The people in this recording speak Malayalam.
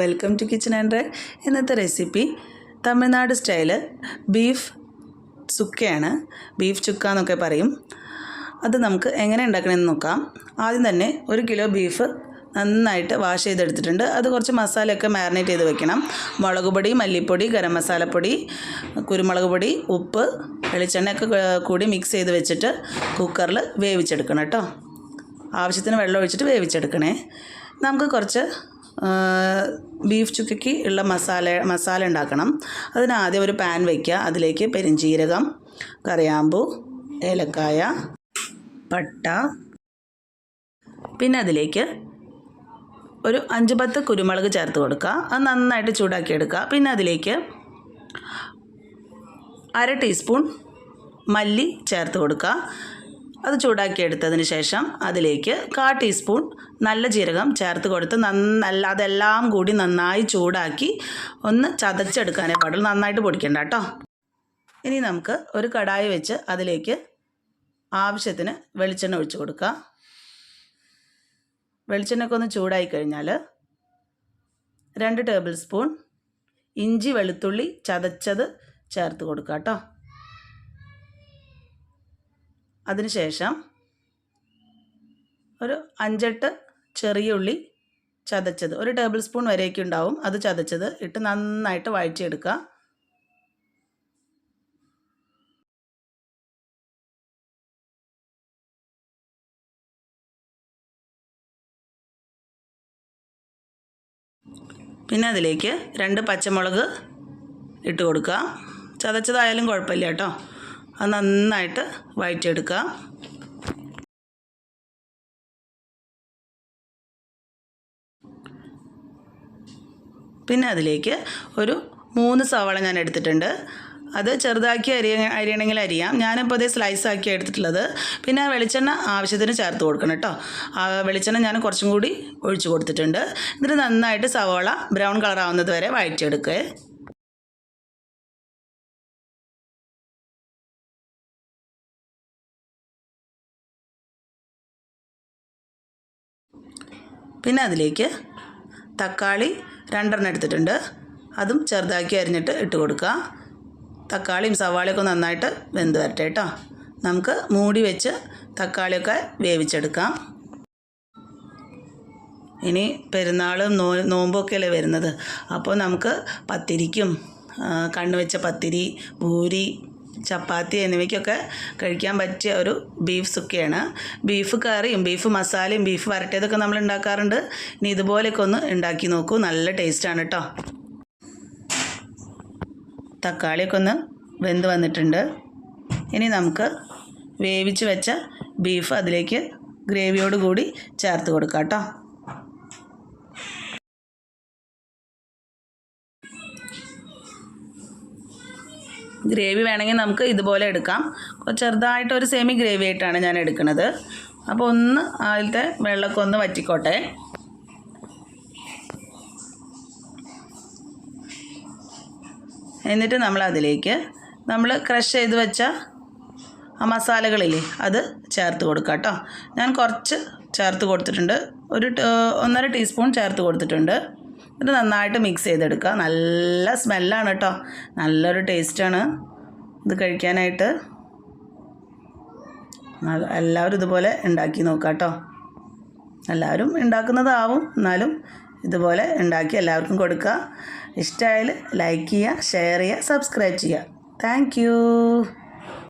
വെൽക്കം ടു കിച്ചൺ ആൻഡ് ഇന്നത്തെ റെസിപ്പി തമിഴ്നാട് സ്റ്റൈൽ ബീഫ് ചുക്കയാണ്. ബീഫ് ചുക്ക എന്നൊക്കെ പറയും. അത് നമുക്ക് എങ്ങനെ ഉണ്ടാക്കണമെന്ന് നോക്കാം. ആദ്യം തന്നെ ഒരു കിലോ ബീഫ് നന്നായിട്ട് വാഷ് ചെയ്തെടുത്തിട്ടുണ്ട്. അത് കുറച്ച് മസാലയൊക്കെ മാരിനേറ്റ് ചെയ്ത് വെക്കണം. മുളക് പൊടി മല്ലിപ്പൊടി ഗരം മസാലപ്പൊടി കുരുമുളക് പൊടി ഉപ്പ് വെളിച്ചെണ്ണയൊക്കെ കൂടി മിക്സ് ചെയ്ത് വെച്ചിട്ട് കുക്കറിൽ വേവിച്ചെടുക്കണം കേട്ടോ. ആവശ്യത്തിന് വെള്ളം ഒഴിച്ചിട്ട് വേവിച്ചെടുക്കണേ. നമുക്ക് കുറച്ച് ബീഫ് ചുക്കയ്ക്ക് ഉള്ള മസാല മസാല ഉണ്ടാക്കണം. അതിനാദ്യം ഒരു പാൻ വയ്ക്കുക. അതിലേക്ക് പെരിഞ്ചീരകം കറിയാമ്പു ഏലക്കായ പട്ട. പിന്നെ അതിലേക്ക് ഒരു അഞ്ച് പത്ത് കുരുമുളക് ചേർത്ത് കൊടുക്കുക. അത് നന്നായിട്ട് ചൂടാക്കി എടുക്കുക പിന്നെ അതിലേക്ക് അര ടീസ്പൂൺ മല്ലി ചേർത്ത് കൊടുക്കുക. അത് ചൂടാക്കി എടുത്തതിന് ശേഷം അതിലേക്ക് കാ ടീസ്പൂൺ നല്ല ജീരകം ചേർത്ത് കൊടുത്ത് നല്ല അതെല്ലാം കൂടി നന്നായി ചൂടാക്കി ഒന്ന് ചതച്ചെടുക്കാനേ പാടുള്ളൂ. നന്നായിട്ട് പൊടിക്കണ്ട കേട്ടോ. ഇനി നമുക്ക് ഒരു കടായി വെച്ച് അതിലേക്ക് ആവശ്യത്തിന് വെളിച്ചെണ്ണ ഒഴിച്ച് കൊടുക്കുക വെളിച്ചെണ്ണയൊക്കെ ഒന്ന് ചൂടായി കഴിഞ്ഞാൽ രണ്ട് ടേബിൾ സ്പൂൺ ഇഞ്ചി വെളുത്തുള്ളി ചതച്ചത് ചേർത്ത് കൊടുക്കുക കേട്ടോ. അതിനുശേഷം ഒരു അഞ്ചെട്ട് ചെറിയ ഉള്ളി ചതച്ചത്. ഒരു ടേബിൾ സ്പൂൺ വരെയൊക്കെ ഉണ്ടാവും. അത് ചതച്ചത് ഇട്ട് നന്നായിട്ട് വഴറ്റിയെടുക്കുക. പിന്നെ അതിലേക്ക് രണ്ട് പച്ചമുളക് ഇട്ട് കൊടുക്കുക. ചതച്ചതായാലും കുഴപ്പമില്ല കേട്ടോ. അത് നന്നായിട്ട് വഴറ്റിയെടുക്കുക പിന്നെ അതിലേക്ക് ഒരു മൂന്ന് സവാള ഞാൻ എടുത്തിട്ടുണ്ട്. അത് ചെറുതാക്കി അരിയ അരിയണമെങ്കിൽ അരിയാം. ഞാനിപ്പോൾ അതേ സ്ലൈസ് ആക്കി എടുത്തിട്ടുള്ളത്. പിന്നെ വെളിച്ചെണ്ണ ആവശ്യത്തിന് ചേർത്ത് കൊടുക്കണം കേട്ടോ. വെളിച്ചെണ്ണ ഞാൻ കുറച്ചും കൂടി ഒഴിച്ചു കൊടുത്തിട്ടുണ്ട്. എന്നിട്ട് നന്നായിട്ട് സവാള ബ്രൗൺ കളറാവുന്നത് വരെ വഴറ്റിയെടുക്കുക പിന്നെ അതിലേക്ക് തക്കാളി രണ്ടെണ്ണം എടുത്തിട്ടുണ്ട്. അതും ചെറുതാക്കി അരിഞ്ഞിട്ട് ഇട്ട് കൊടുക്കുക. തക്കാളിയും സവാളയൊക്കെ നന്നായിട്ട് വെന്ത് വരട്ടെ കേട്ടോ. നമുക്ക് മൂടി വെച്ച് തക്കാളിയൊക്കെ വേവിച്ചെടുക്കാം. ഇനി പെരുന്നാളും നോ നോമ്പൊക്കെയല്ലേ വരുന്നത്. അപ്പോൾ നമുക്ക് പത്തിരിക്കും കണ്ണുവെച്ച കണ്ണ് വെച്ച പത്തിരി പൂരി ചപ്പാത്തി എന്നിവയ്ക്കൊക്കെ കഴിക്കാൻ പറ്റിയ ഒരു ബീഫ് സുക്കയാണ്. ബീഫ് കറിയും ബീഫ് മസാലയും ബീഫ് വരട്ടിയതൊക്കെ നമ്മൾ ഉണ്ടാക്കാറുണ്ട്. ഇനി ഇതുപോലെയൊക്കെ ഒന്ന് ഉണ്ടാക്കി നോക്കൂ. നല്ല ടേസ്റ്റാണ് കേട്ടോ തക്കാളിയൊക്കെ ഒന്ന് വെന്ത് വന്നിട്ടുണ്ട്. ഇനി നമുക്ക് വേവിച്ച് വെച്ച ബീഫ് അതിലേക്ക് ഗ്രേവിയോട് കൂടി ചേർത്ത് കൊടുക്കാം കേട്ടോ ഗ്രേവി വേണമെങ്കിൽ നമുക്ക് ഇതുപോലെ എടുക്കാം. ചെറുതായിട്ട് ഒരു സെമി ഗ്രേവി ആയിട്ടാണ് ഞാൻ എടുക്കുന്നത്. അപ്പോൾ ഒന്ന് ആദ്യത്തെ വെള്ളമൊക്കെ ഒന്ന് വറ്റിക്കോട്ടെ. എന്നിട്ട് നമ്മൾ അതിലേക്ക് നമ്മൾ ക്രഷ് ചെയ്ത് വെച്ച ആ മസാലകളില്ലേ അത് ചേർത്ത് കൊടുക്കുക കേട്ടോ. ഞാൻ കുറച്ച് ചേർത്ത് കൊടുത്തിട്ടുണ്ട്. ഒരു ഒന്നര ടീസ്പൂൺ ചേർത്ത് കൊടുത്തിട്ടുണ്ട്. എന്നിട്ട് നന്നായിട്ട് മിക്സ് ചെയ്തെടുക്കുക. നല്ല സ്മെല്ലാണ് കേട്ടോ നല്ലൊരു ടേസ്റ്റാണ് ഇത് കഴിക്കാനായിട്ട് എല്ലാവരും ഇതുപോലെ ഉണ്ടാക്കി നോക്കാം കേട്ടോ എല്ലാവരും ഉണ്ടാക്കുന്നതാവും. എന്നാലും ഇതുപോലെ ഉണ്ടാക്കി എല്ലാവർക്കും കൊടുക്കുക. ഇഷ്ടമായാൽ ലൈക്ക് ചെയ്യുക ഷെയർ ചെയ്യുക സബ്സ്ക്രൈബ് ചെയ്യുക. താങ്ക്